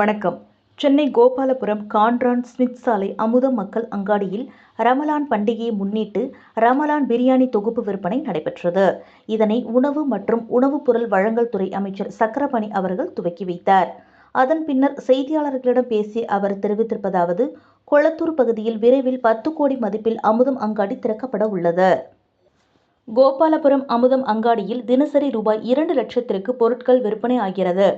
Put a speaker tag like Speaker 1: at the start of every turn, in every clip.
Speaker 1: வணக்கம் சென்னை கோபாலபுரம் கான்ரான் ஸ்மித் சாலை அமுதம் மக்கள் அங்காடியில் ரமலான் பண்டிகையை முன்னிட்டு ரமலான் பிரியாணி தொகுப்பு விற்பனை நடைபெற்றது இதனை உணவு மற்றும் உணவுப் பொருள் வழங்கல் துறை அமைச்சர் சக்கரபணி அவர்கள் துவக்கி வைத்தார் அதன் பின்னர் செய்தியாளர்களிடம் பேசிய அவர் தெரிவித்திருப்பதாவது கொளத்தூர் பகுதியில் விரைவில் பத்து கோடி மதிப்பில் அமுதம் அங்காடி திறக்கப்பட உள்ளது கோபாலபுரம் அமுதம் அங்காடியில் தினசரி ரூபாய் இரண்டு லட்சத்திற்கு பொருட்கள் விற்பனை ஆகிறது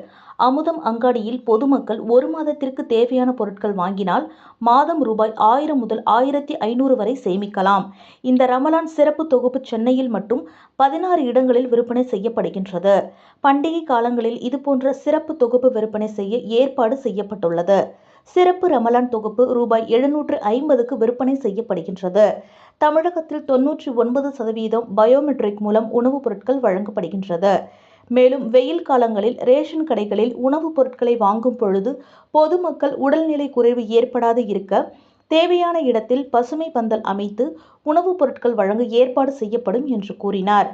Speaker 1: அமுதம் அங்காடியில் பொதுமக்கள் ஒரு மாதத்திற்கு தேவையான பொருட்கள் வாங்கினால் மாதம் ரூபாய் ஆயிரம் முதல் ஆயிரத்தி ஐநூறு வரை சேமிக்கலாம் இந்த ரமலான் சிறப்பு தொகுப்பு சென்னையில் மட்டும் பதினாறு இடங்களில் விற்பனை செய்யப்படுகின்றது பண்டிகை காலங்களில் இதுபோன்ற சிறப்பு தொகுப்பு விற்பனை செய்ய ஏற்பாடு செய்யப்பட்டுள்ளது சிறப்பு ரமலான் தொகுப்பு ரூபாய் எழுநூற்று ஐம்பதுக்கு விற்பனை செய்யப்படுகின்றது தமிழகத்தில் தொன்னூற்றி ஒன்பது சதவீதம் பயோமெட்ரிக் மூலம் உணவுப் பொருட்கள் வழங்கப்படுகின்றது மேலும் வெயில் காலங்களில் ரேஷன் கடைகளில் உணவுப் பொருட்களை வாங்கும் பொழுது பொதுமக்கள் உடல்நிலை குறைவு ஏற்படாது இருக்க தேவையான இடத்தில் பசுமை பந்தல் அமைத்து உணவுப் பொருட்கள் வழங்க ஏற்பாடு செய்யப்படும் என்று கூறினார்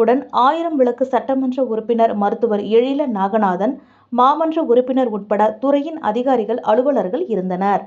Speaker 1: உடன் ஆயிரம் விளக்கு சட்டமன்ற உறுப்பினர் மருத்துவர் எழில நாகநாதன் மாமன்ற உறுப்பினர் உட்பட துறையின் அதிகாரிகள் அலுவலர்கள் இருந்தனர்